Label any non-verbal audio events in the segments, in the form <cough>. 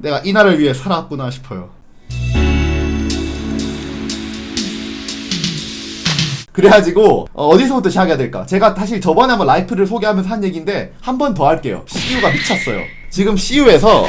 내가 이 날을 위해 살아왔구나 싶어요. 그래가지고 어, 어디서부터 시작해야 될까? 제가 사실 저번에 한번 라이프를 소개하면서 한 얘기인데 한 번 더 할게요. CU가 미쳤어요. 지금 CU에서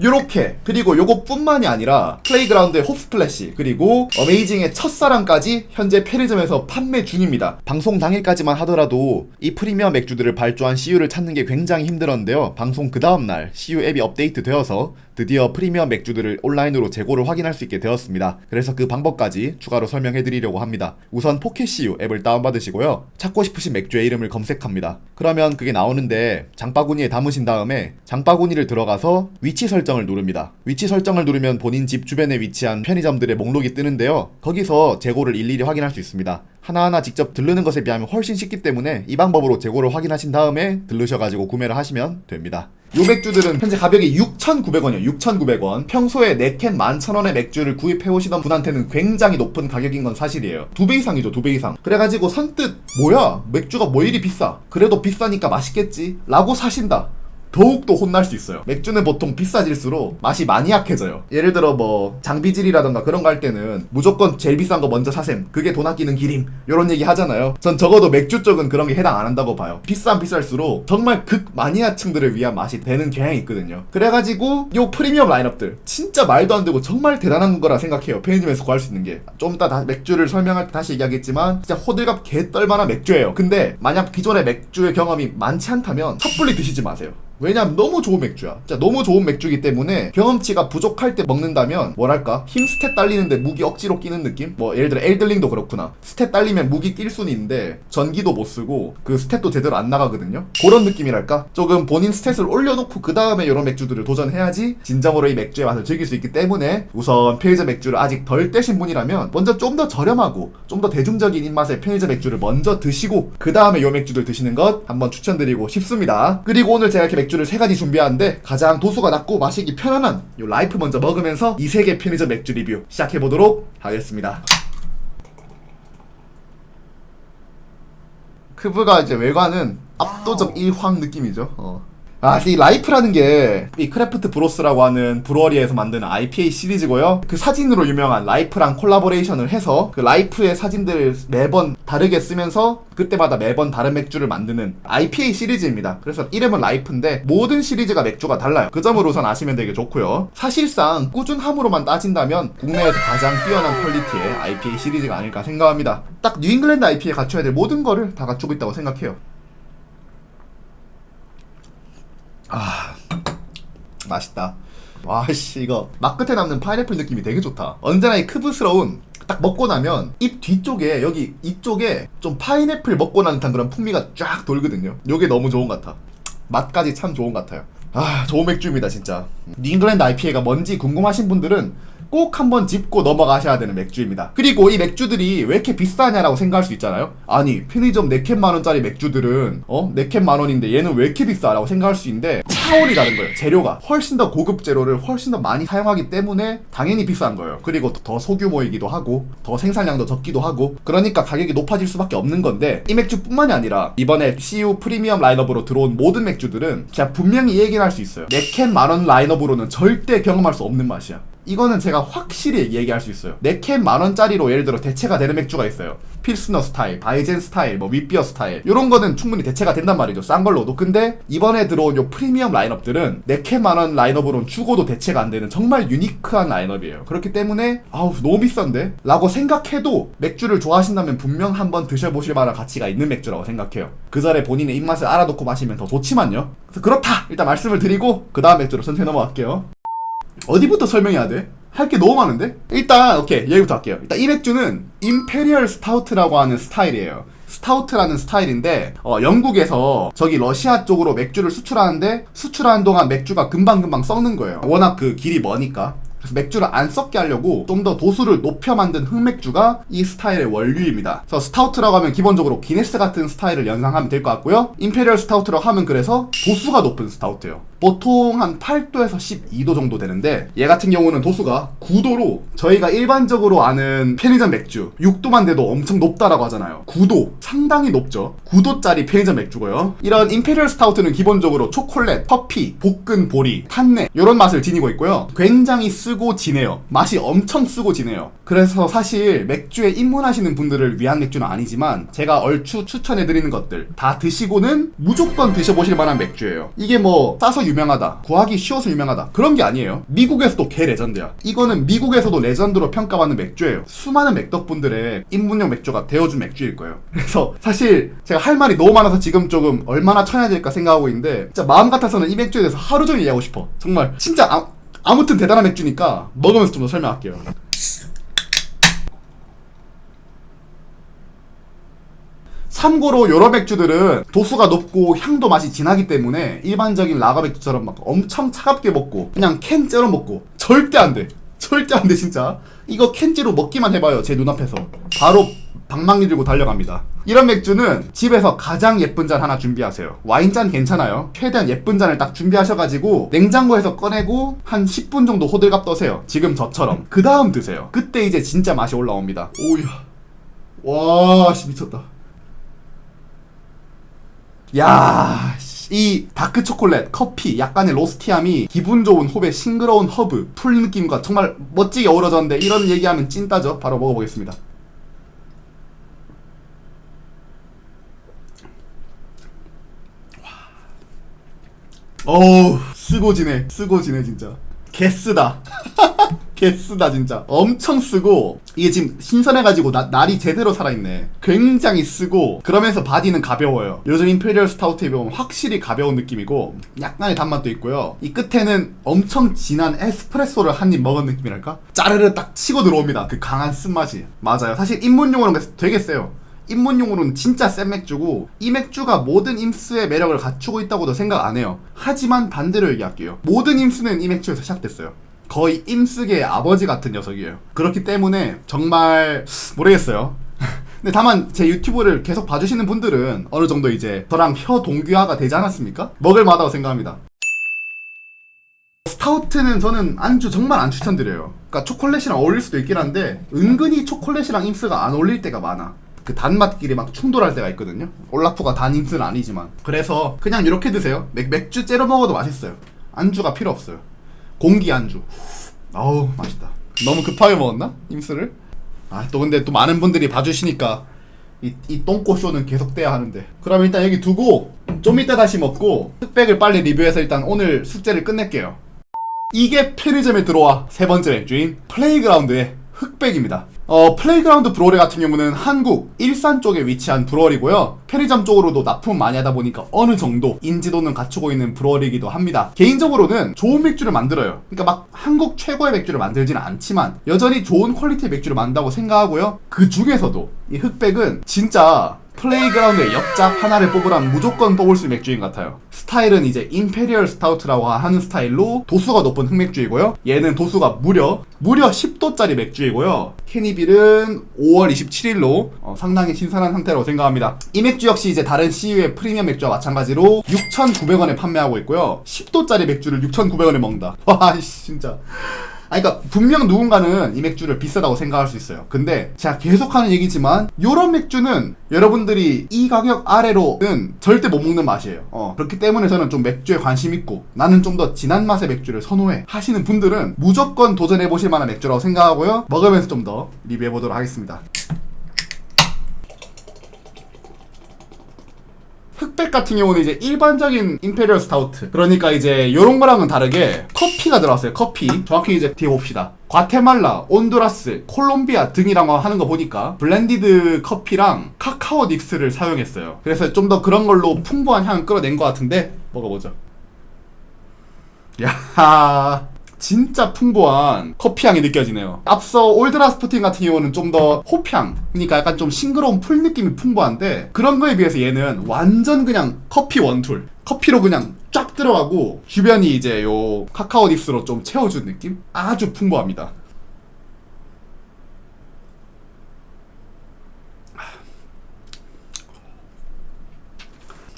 요렇게 그리고 요것뿐만이 아니라 플레이그라운드의 홉스플래시 그리고 어메이징의 첫사랑까지 현재 편의점에서 판매 중입니다. 방송 당일까지만 하더라도 이 프리미엄 맥주들을 발주한 CU를 찾는 게 굉장히 힘들었는데요. 방송 그 다음날 CU 앱이 업데이트 되어서 드디어 프리미엄 맥주들을 온라인으로 재고를 확인할 수 있게 되었습니다 그래서 그 방법까지 추가로 설명해 드리려고 합니다 우선 포켓 CU 앱을 다운받으시고요 찾고 싶으신 맥주의 이름을 검색합니다 그러면 그게 나오는데 장바구니에 담으신 다음에 장바구니를 들어가서 위치 설정을 누릅니다. 위치 설정을 누르면 본인 집 주변에 위치한 편의점들의 목록이 뜨는데요. 거기서 재고를 일일이 확인할 수 있습니다. 하나하나 직접 들르는 것에 비하면 훨씬 쉽기 때문에 이 방법으로 재고를 확인하신 다음에 들르셔가지고 구매를 하시면 됩니다. 요 맥주들은 현재 가격이 6,900원이에요. 6,900원. 평소에 4캔 11,000원의 맥주를 구입해 오시던 분한테는 굉장히 높은 가격인 건 사실이에요. 두 배 이상이죠, 두 배 이상. 그래가지고 선뜻 뭐야, 맥주가 뭐 이리 비싸? 그래도 비싸니까 맛있겠지? 라고 사신다. 더욱더 혼날 수 있어요. 맥주는 보통 비싸질수록 맛이 많이 약해져요. 예를 들어 뭐 장비질이라던가 그런 거 할 때는 무조건 제일 비싼 거 먼저 사셈. 그게 돈 아끼는 기림. 요런 얘기 하잖아요. 전 적어도 맥주 쪽은 그런 게 해당 안 한다고 봐요. 비싼 비쌀수록 정말 극 마니아층들을 위한 맛이 되는 경향이 있거든요. 그래가지고 요 프리미엄 라인업들 진짜 말도 안 되고 정말 대단한 거라 생각해요. 편의점에서 구할 수 있는 게. 좀 이따 다 맥주를 설명할 때 다시 얘기하겠지만 진짜 호들갑 개 떨만한 맥주예요. 근데 만약 기존의 맥주의 경험이 많지 않다면 섣불리 드시지 마세요. 왜냐면 너무 좋은 맥주야. 진짜 너무 좋은 맥주이기 때문에 경험치가 부족할 때 먹는다면 뭐랄까 힘 스탯 딸리는데 무기 억지로 끼는 느낌? 뭐 예를 들어 엘들링도 그렇구나. 스탯 딸리면 무기 낄 수는 있는데 전기도 못 쓰고 그 스탯도 제대로 안 나가거든요. 그런 느낌이랄까? 조금 본인 스탯을 올려놓고 그 다음에 이런 맥주들을 도전해야지 진정으로 이 맥주의 맛을 즐길 수 있기 때문에 우선 편의점 맥주를 아직 덜 떼신 분이라면 먼저 좀 더 저렴하고 좀 더 대중적인 입맛의 편의점 맥주를 먼저 드시고 그 다음에 요 맥주들 드시는 것 한번 추천드리고 싶습니다. 그리고 오늘 제가 이렇게 맥주 를 세 가지 준비하는데 가장 도수가 낮고 마시기 편안한 요 라이프 먼저 먹으면서 이 세 개 편의점 맥주 리뷰 시작해 보도록 하겠습니다. 크브가 이제 외관은 압도적 일황 느낌이죠. 어. 아, 이 라이프라는 게 이 크래프트 브로스라고 하는 브루어리에서 만드는 IPA 시리즈고요. 그 사진으로 유명한 라이프랑 콜라보레이션을 해서 그 라이프의 사진들을 매번 다르게 쓰면서 그때마다 매번 다른 맥주를 만드는 IPA 시리즈입니다. 그래서 이름은 라이프인데 모든 시리즈가 맥주가 달라요. 그 점을 우선 아시면 되게 좋고요. 사실상 꾸준함으로만 따진다면 국내에서 가장 뛰어난 퀄리티의 IPA 시리즈가 아닐까 생각합니다. 딱 뉴잉글랜드 IPA에 갖춰야 될 모든 거를 다 갖추고 있다고 생각해요. 아 맛있다. 와씨 이거 맛 끝에 남는 파인애플 느낌이 되게 좋다. 언제나 이 크브스러운 딱 먹고 나면 입 뒤쪽에 여기 이쪽에 좀 파인애플 먹고 난 듯한 그런 풍미가 쫙 돌거든요. 요게 너무 좋은 것 같아. 맛까지 참 좋은 것 같아요. 아 좋은 맥주입니다 진짜. 잉글랜드 IPA가 뭔지 궁금하신 분들은 꼭 한번 짚고 넘어가셔야 되는 맥주입니다. 그리고 이 맥주들이 왜 이렇게 비싸냐라고 생각할 수 있잖아요. 아니 편의점 4캔 만원짜리 맥주들은 어? 4캔 만원인데 얘는 왜 이렇게 비싸라고 생각할 수 있는데 차원이 다른 거예요. 재료가 훨씬 더 고급 재료를 훨씬 더 많이 사용하기 때문에 당연히 비싼 거예요. 그리고 더 소규모이기도 하고 더 생산량도 적기도 하고 그러니까 가격이 높아질 수밖에 없는 건데 이 맥주뿐만이 아니라 이번에 CU 프리미엄 라인업으로 들어온 모든 맥주들은 제가 분명히 얘기할 수 있어요. 4캔 만원 라인업으로는 절대 경험할 수 없는 맛이야. 이거는 제가 확실히 얘기할 수 있어요. 4캔 만원짜리로 예를 들어 대체가 되는 맥주가 있어요. 필스너 스타일, 바이젠 스타일, 뭐 윗비어 스타일 이런 거는 충분히 대체가 된단 말이죠. 싼 걸로도. 근데 이번에 들어온 요 프리미엄 라인업들은 4캔 만원 라인업으로는 죽어도 대체가 안 되는 정말 유니크한 라인업이에요. 그렇기 때문에 아우 너무 비싼데? 라고 생각해도 맥주를 좋아하신다면 분명 한번 드셔보실 만한 가치가 있는 맥주라고 생각해요. 그 전에 본인의 입맛을 알아놓고 마시면 더 좋지만요. 그래서 그렇다! 일단 말씀을 드리고 그 다음 맥주로 천천히 넘어갈게요. 어디부터 설명해야 돼? 할 게 너무 많은데? 일단 오케이 얘기부터 할게요. 일단 이 맥주는 임페리얼 스타우트라고 하는 스타일이에요. 스타우트라는 스타일인데 어, 영국에서 저기 러시아 쪽으로 맥주를 수출하는데 수출하는 동안 맥주가 금방금방 썩는 거예요. 워낙 그 길이 머니까. 그래서 맥주를 안 썩게 하려고 좀 더 도수를 높여 만든 흑맥주가 이 스타일의 원류입니다. 그래서 스타우트라고 하면 기본적으로 기네스 같은 스타일을 연상하면 될 것 같고요. 임페리얼 스타우트라고 하면 그래서 도수가 높은 스타우트예요. 보통 한 8도에서 12도 정도 되는데 얘 같은 경우는 도수가 9도로 저희가 일반적으로 아는 편의점 맥주 6도만 돼도 엄청 높다라고 하잖아요. 9도. 상당히 높죠. 9도짜리 편의점 맥주고요. 이런 임페리얼 스타우트는 기본적으로 초콜릿, 커피, 볶은 보리, 탄내 이런 맛을 지니고 있고요. 굉장히 쓰고 진해요. 맛이 엄청 쓰고 진해요. 그래서 사실 맥주에 입문하시는 분들을 위한 맥주는 아니지만 제가 얼추 추천해드리는 것들 다 드시고는 무조건 드셔보실 만한 맥주예요. 이게 뭐 싸서 유명하다. 구하기 쉬워서 유명하다. 그런 게 아니에요. 미국에서도 개 레전드야. 이거는 미국에서도 레전드로 평가받는 맥주예요. 수많은 맥덕분들의 입문용 맥주가 되어준 맥주일 거예요. <laughs> 그래서 사실 제가 할 말이 너무 많아서 지금 조금 얼마나 쳐야 될까 생각하고 있는데 진짜 마음 같아서는 이 맥주에 대해서 하루 종일 얘기하고 싶어. 정말 진짜 아, 아무튼 대단한 맥주니까 먹으면서 좀 더 설명할게요 참고로 여러 맥주들은 도수가 높고 향도 맛이 진하기 때문에 일반적인 라거 맥주처럼 막 엄청 차갑게 먹고 그냥 캔 째로 먹고 절대 안 돼. 절대 안 돼 진짜. 이거 캔째로 먹기만 해봐요 제 눈앞에서. 바로 방망이 들고 달려갑니다. 이런 맥주는 집에서 가장 예쁜 잔 하나 준비하세요. 와인잔 괜찮아요. 최대한 예쁜 잔을 딱 준비하셔가지고 냉장고에서 꺼내고 한 10분 정도 호들갑 떠세요. 지금 저처럼. 그 다음 드세요. 그때 이제 진짜 맛이 올라옵니다. 오야. 와, 씨 미쳤다. 야, 씨, 이 다크 초콜릿, 커피, 약간의 로스티함이 기분 좋은 홉의 싱그러운 허브, 풀 느낌과 정말 멋지게 어우러졌는데 이런 얘기하면 찐따죠. 바로 먹어보겠습니다. 어우, 쓰고 지네, 쓰고 지네 진짜. 개쓰다. <laughs> 개쓰다 진짜. 엄청 쓰고 이게 지금 신선해가지고 나, 날이 제대로 살아있네. 굉장히 쓰고 그러면서 바디는 가벼워요. 요즘 임페리얼 스타우트에 보면 확실히 가벼운 느낌이고 약간의 단맛도 있고요. 이 끝에는 엄청 진한 에스프레소를 한 입 먹은 느낌이랄까? 짜르르 딱 치고 들어옵니다. 그 강한 쓴맛이. 맞아요. 사실 입문용으로는 되게 세요. 입문용으로는 진짜 센 맥주고 이 맥주가 모든 임스의 매력을 갖추고 있다고도 생각 안 해요. 하지만 반대로 얘기할게요. 모든 임스는 이 맥주에서 시작됐어요 거의 임스계의 아버지 같은 녀석이에요. 그렇기 때문에 정말 모르겠어요. <laughs> 근데 다만 제 유튜브를 계속 봐주시는 분들은 어느 정도 이제 저랑 혀 동기화가 되지 않았습니까? 먹을 만하다고 생각합니다. 스타우트는 저는 안주 정말 안 추천드려요. 그러니까 초콜릿이랑 어울릴 수도 있긴 한데 은근히 초콜릿이랑 임스가 안 어울릴 때가 많아. 그 단맛끼리 막 충돌할 때가 있거든요. 올라프가 단 임스는 아니지만. 그래서 그냥 이렇게 드세요. 맥, 맥주 째려 먹어도 맛있어요. 안주가 필요 없어요. 공기 안주. 아우 맛있다. 너무 급하게 먹었나? 임스를? 아 또 근데 또 많은 분들이 봐주시니까 이, 이 똥꼬 쇼는 계속돼야 하는데. 그럼 일단 여기 두고 좀 이따 다시 먹고 흑백을 빨리 리뷰해서 일단 오늘 숙제를 끝낼게요. 이게 편의점에 들어와 세 번째 맥주인 플레이그라운드의 흑백입니다. 어, 플레이그라운드 브로리 같은 경우는 한국 일산 쪽에 위치한 브로리고요. 편의점 쪽으로도 납품 많이 하다 보니까 어느 정도 인지도는 갖추고 있는 브로리이기도 합니다. 개인적으로는 좋은 맥주를 만들어요. 그러니까 막 한국 최고의 맥주를 만들지는 않지만 여전히 좋은 퀄리티의 맥주를 만든다고 생각하고요. 그 중에서도 이 흑백은 진짜 플레이그라운드의 역작 하나를 뽑으라면 무조건 뽑을 수 있는 맥주인 것 같아요. 스타일은 이제 임페리얼 스타우트라고 하는 스타일로 도수가 높은 흑맥주이고요. 얘는 도수가 무려 무려 10도짜리 맥주이고요. 캐니빌은 5월 27일로 어, 상당히 신선한 상태라고 생각합니다. 이 맥주 역시 이제 다른 CU의 프리미엄 맥주와 마찬가지로 6,900원에 판매하고 있고요. 10도짜리 맥주를 6,900원에 먹는다. <laughs> 와, 씨, 진짜. 아니, 그니까, 분명 누군가는 이 맥주를 비싸다고 생각할 수 있어요. 근데, 제가 계속하는 얘기지만, 요런 맥주는 여러분들이 이 가격 아래로는 절대 못 먹는 맛이에요. 어, 그렇기 때문에 저는 좀 맥주에 관심 있고, 나는 좀 더 진한 맛의 맥주를 선호해. 하시는 분들은 무조건 도전해 보실 만한 맥주라고 생각하고요. 먹으면서 좀 더 리뷰해 보도록 하겠습니다. 흑백 같은 경우는 이제 일반적인 임페리얼 스타우트. 그러니까 이제 요런 거랑은 다르게 커피가 들어왔어요 커피. 정확히 이제 뒤에 봅시다. 과테말라, 온두라스, 콜롬비아 등이라고 하는 거 보니까 블렌디드 커피랑 카카오 닉스를 사용했어요. 그래서 좀 더 그런 걸로 풍부한 향을 끌어낸 것 같은데 먹어보죠. 야 진짜 풍부한 커피향이 느껴지네요. 앞서 올드라 스푸팅 같은 경우는 좀 더 호향, 그러니까 약간 좀 싱그러운 풀 느낌이 풍부한데 그런 거에 비해서 얘는 완전 그냥 커피 원툴. 커피로 그냥 쫙 들어가고 주변이 이제 요 카카오 닙스로 좀 채워준 느낌? 아주 풍부합니다.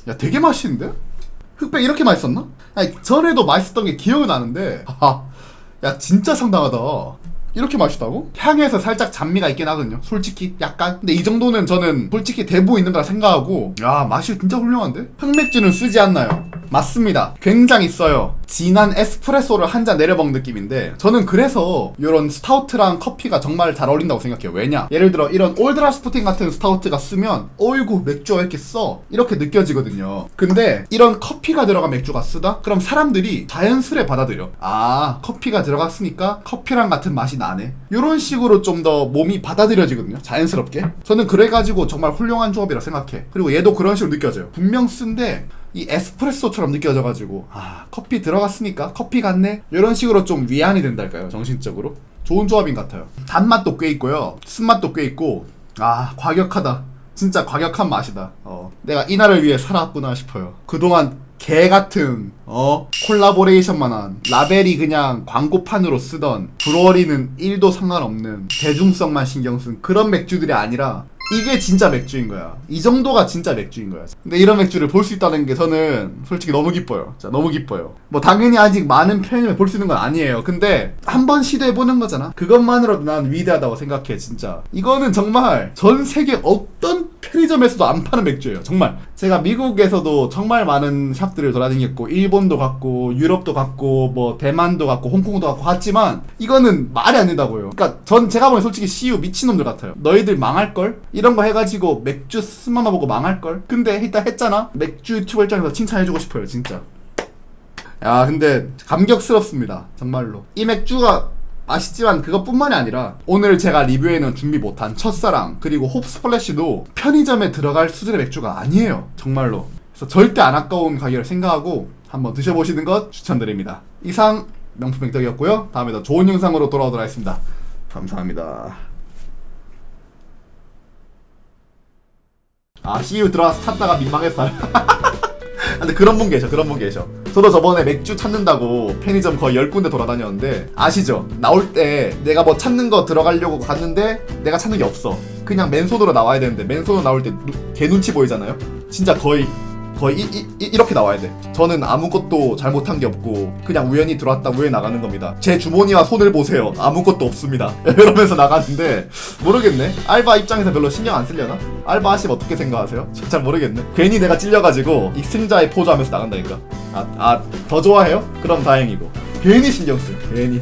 야 되게 맛있는데? 흑백 이렇게 맛있었나? 아니 전에도 맛있었던 게 기억은 나는데 <laughs> 아, 야 진짜 상당하다 이렇게 맛있다고? 향에서 살짝 잡미가 있긴 하거든요 솔직히 약간 근데 이 정도는 저는 솔직히 대부 있는 거라 생각하고 야 맛이 진짜 훌륭한데? 흑맥주는 쓰지 않나요? 맞습니다. 굉장히 써요. 진한 에스프레소를 한 잔 내려먹는 느낌인데 저는 그래서 이런 스타우트랑 커피가 정말 잘 어울린다고 생각해요. 왜냐? 예를 들어 이런 올드라 스포팅 같은 스타우트가 쓰면 어이구 맥주가 왜 이렇게 써? 이렇게 느껴지거든요. 근데 이런 커피가 들어간 맥주가 쓰다? 그럼 사람들이 자연스레 받아들여. 아 커피가 들어갔으니까 커피랑 같은 맛이 나네. 이런 식으로 좀 더 몸이 받아들여지거든요. 자연스럽게. 저는 그래가지고 정말 훌륭한 조합이라 생각해. 그리고 얘도 그런 식으로 느껴져요. 분명 쓴데 이 에스프레소처럼 느껴져가지고 아 커피 들어갔으니까 커피 같네? 이런 식으로 좀 위안이 된달까요 정신적으로? 좋은 조합인 것 같아요. 단맛도 꽤 있고요. 쓴맛도 꽤 있고 아 과격하다. 진짜 과격한 맛이다. 어 내가 이날을 위해 살았구나 싶어요. 그동안 개 같은 어 콜라보레이션만한 라벨이 그냥 광고판으로 쓰던 브루어리는 1도 상관없는 대중성만 신경 쓴 그런 맥주들이 아니라 이게 진짜 맥주인 거야. 이 정도가 진짜 맥주인 거야. 근데 이런 맥주를 볼 수 있다는 게 저는 솔직히 너무 기뻐요. 진짜 너무 기뻐요. 뭐 당연히 아직 많은 편의점에 볼 수 있는 건 아니에요. 근데 한 번 시도해 보는 거잖아. 그것만으로도 난 위대하다고 생각해, 진짜. 이거는 정말 전 세계 어떤 편의점에서도 안 파는 맥주예요. 정말. 제가 미국에서도 정말 많은 샵들을 돌아다녔고 일본도 갔고 유럽도 갔고 뭐 대만도 갔고 홍콩도 갔고 갔지만 이거는 말이 안 된다고요. 그러니까 전 제가 보기엔 솔직히 CU 미친놈들 같아요. 너희들 망할 걸? 이런 거 해가지고 맥주 스마마 보고 망할 걸? 근데 일단 했잖아. 맥주 유튜버 입장에서 칭찬해주고 싶어요, 진짜. 야, 근데 감격스럽습니다. 정말로. 이 맥주가 맛있지만 그것뿐만이 아니라 오늘 제가 리뷰에는 준비 못한 첫사랑 그리고 홉스플래시도 편의점에 들어갈 수준의 맥주가 아니에요. 정말로. 그래서 절대 안 아까운 가격을 생각하고 한번 드셔보시는 것 추천드립니다. 이상 명품 맥덕이었고요. 다음에 더 좋은 영상으로 돌아오도록 하겠습니다. 감사합니다. 아 CU 들어와서 찾다가 민망해서 <laughs> 근데 그런 분 계셔 그런 분 계셔 저도 저번에 맥주 찾는다고 편의점 거의 10군데 돌아다녔는데 아시죠? 나올 때 내가 뭐 찾는 거 들어가려고 갔는데 내가 찾는 게 없어 그냥 맨손으로 나와야 되는데 맨손으로 나올 때 개 눈치 보이잖아요? 진짜 거의 거의 이, 이, 이- 이렇게 나와야 돼. 저는 아무것도 잘못한 게 없고 그냥 우연히 들어왔다 우연히 나가는 겁니다. 제 주머니와 손을 보세요. 아무것도 없습니다. <laughs> 이러면서 나가는데 모르겠네. 알바 입장에서 별로 신경 안 쓰려나? 알바 하시면 어떻게 생각하세요? 저잘 모르겠네. 괜히 내가 찔려가지고 익승자의 포즈 하면서 나간다니까. 아 아 더 좋아해요? 그럼 다행이고. 괜히 신경 쓰 괜히